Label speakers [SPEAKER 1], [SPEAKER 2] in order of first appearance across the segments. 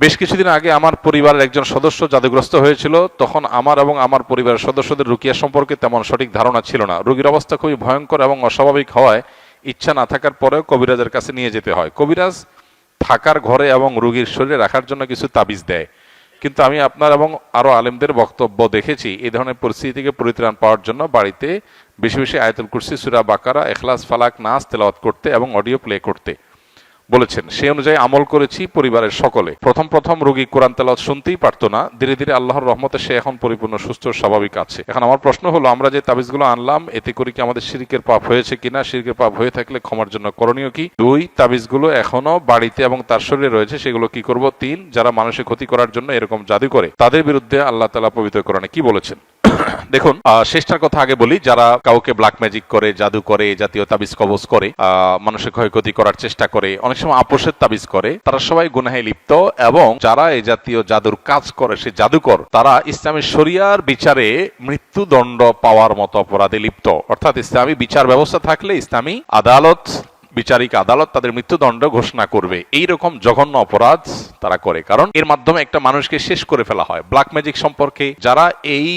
[SPEAKER 1] বেশ কিছুদিন আগে আমার পরিবারের একজন সদস্য জাদুগ্রস্ত হয়েছিল, তখন আমার এবং আমার পরিবারের সদস্যদের রুকিয়া সম্পর্কে তেমন সঠিক ধারণা ছিল না। রোগীর অবস্থা খুবই ভয়ঙ্কর এবং অস্বাভাবিক হওয়ায় ইচ্ছা না থাকার পরেও কবিরাজের কাছে নিয়ে যেতে হয়। কবিরাজ থাকার ঘরে এবং রোগীর শরীরে রাখার জন্য কিছু তাবিজ দেয়। কিন্তু আমি আপনার এবং আরও আলেমদের বক্তব্য দেখেছি। এই ধরনের পরিস্থিতি থেকে পরিত্রাণ পাওয়ার জন্য বাড়িতে বেশি বেশি আয়তুল কুরসি, সুরা বাকারা, এখলাস, ফালাক, নাচ তেলাওয়াত করতে এবং অডিও প্লে করতে। বলেছেন সেই অনুযায়ী আমল করেছি পরিবারের সকলে। প্রথম প্রথম রোগী কোরআন তেলাওয়াত শুনতেই পারতো না, ধীরে ধীরে আল্লাহর রহমতে সে এখন পরিপূর্ণ, সুস্থ স্বাভাবিক আছে। এখন আমার প্রশ্ন হলো, আমরা যে তাবিজগুলো আনলাম, এতে করে কি আমাদের শিরকের পাপ হয়েছে কিনা? শিরকের পাপ হয়ে থাকলে ক্ষমার জন্য করণীয় কি? দুই, তাবিজগুলো এখনও বাড়িতে এবং তার শরীরে রয়েছে, সেগুলো কি করব? তিন, যারা মানুষের ক্ষতি করার জন্য এরকম জাদু করে, তাদের বিরুদ্ধে আল্লাহ তালা পবিত্র কোরআনে কি বলেছেন? দেখুন শেষটার কথা আগে বলি, যারা কাউকে ব্ল্যাক ম্যাজিক করে, জাদু করে জাতীয় তাবিজ কবজ করে মানুষের ক্ষয়ক্ষতি করার চেষ্টা করে, অনেক সময় আপোষের তাবিজ করে, তারা সবাই গুনাহে লিপ্ত এবং যারা এই জাতীয় জাদুর কাজ করে, সে জাদুকর, তারা ইসলামী শরিয়ার বিচারে মৃত্যুদণ্ড পাওয়ার মতো অপরাধে লিপ্ত। অর্থাৎ ইসলামী বিচার ব্যবস্থা থাকলে ইসলামী আদালত বিচারিক আদালত তাদের মৃত্যুদণ্ড ঘোষণা করবে। এই রকম জঘন্য অপরাধ তারা করে। কারণ এর মাধ্যমে একটা মানুষকে শেষ করে ফেলা হয়। ব্ল্যাক ম্যাজিক সম্পর্কে যারা এই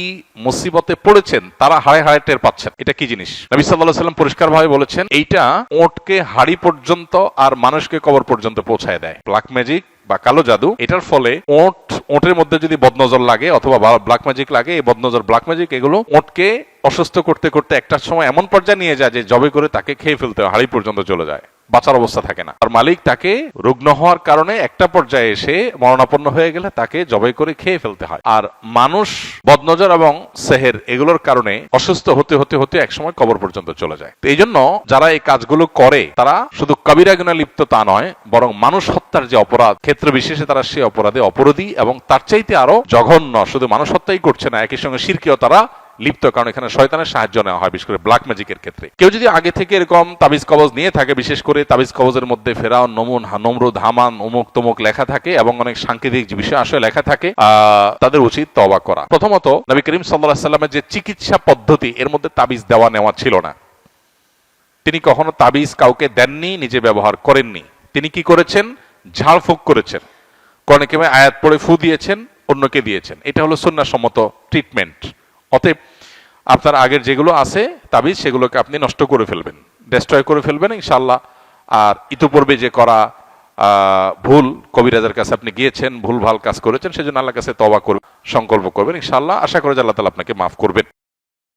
[SPEAKER 1] মুসিবতে পড়েছেন, তারা হাড়ে হাড়ে টের পাচ্ছেন। এটা কি জিনিস? নবী সাল্লাহ সাল্লাম পরিষ্কার ভাবে বলেছেন, এইটা ওটকে হাড়ি পর্যন্ত আর মানুষকে কবর পর্যন্ত পৌঁছায় দেয়। ব্ল্যাক ম্যাজিক বা কালো জাদু, এটার ফলে ওট ওটের মধ্যে যদি বদনজর লাগে অথবা ব্ল্যাক ম্যাজিক লাগে, এই বদনজর ব্ল্যাক ম্যাজিক এগুলো ওঁটকে অসুস্থ করতে করতে একটা সময় এমন পর্যায়ে নিয়ে যায় যে জবে করে তাকে খেয়ে ফেলতে হয়, হাড়ি পর্যন্ত চলে যায়। বাঁচার অবস্থা থাকে না। আর মালিক তাকে রুগ্ন হওয়ার কারণে একটা পর্যায়ে এসে মরণাপন্ন হয়ে গেলে তাকে জবাই করে খেয়ে ফেলতে হয়। আর মানুষ বদনজর এবং সেহের এগুলোর কারণে অসুস্থ হতে হতে হতে একসময় কবর পর্যন্ত চলে যায়। তো এই জন্য যারা এই কাজগুলো করে, তারা শুধু কবিরা লিপ্ত তা নয়, বরং মানুষ হত্যার যে অপরাধ, ক্ষেত্র বিশেষে তারা সে অপরাধে অপরাধী এবং তার চাইতে আরও জঘন্য, শুধু মানুষ হত্যাই করছে না একই সঙ্গে শিরকেও তারা লিপ্ত, কারণ এখানে শয়তানের সাহায্য নেওয়া হয়, বিশেষ করে ব্ল্যাক ম্যাজিকের ক্ষেত্রে। কেউ যদি আগে থেকে এরকম তাবিজ কবজ নিয়ে থাকে, বিশেষ করে তাবিজ কবজের মধ্যে ফেরাও নমুন নমরুদ, হামান, অমুক তমুক লেখা থাকে এবং অনেক সাংকেতিক বিষয় আসলে লেখা থাকে তাদের উচিত তবা করা। প্রথমত, নবী করিম সাল্লাহ সাল্লামের যে চিকিৎসা পদ্ধতি, এর মধ্যে তাবিজ দেওয়া নেওয়া ছিল না। তিনি কখনো তাবিজ কাউকে দেননি, নিজে ব্যবহার করেননি। তিনি কি করেছেন? ঝাড়ফুঁক করেছেন। কনেকে আয়াত পড়ে ফু দিয়েছেন, অন্যকে দিয়েছেন। এটা হলো সন্ন্যাসম্মত ট্রিটমেন্ট অতএব আপনার আগের যেগুলো আছে, তাবিজ সেগুলোকে আপনি নষ্ট করে ফেলবেন ডেস্ট্রয় করে ফেলবেন ইনশাল্লাহ আর ইতোপূর্বে যে করা ভুল, কবিরাজের কাছে আপনি গিয়েছেন, ভুল ভালো কাজ করেছেন, সেজন্য আল্লাহ কাছে তবা করবেন, সংকল্প করবেন ইনশাল্লাহ আশা করে আল্লাহ তালা আপনাকে মাফ করবেন।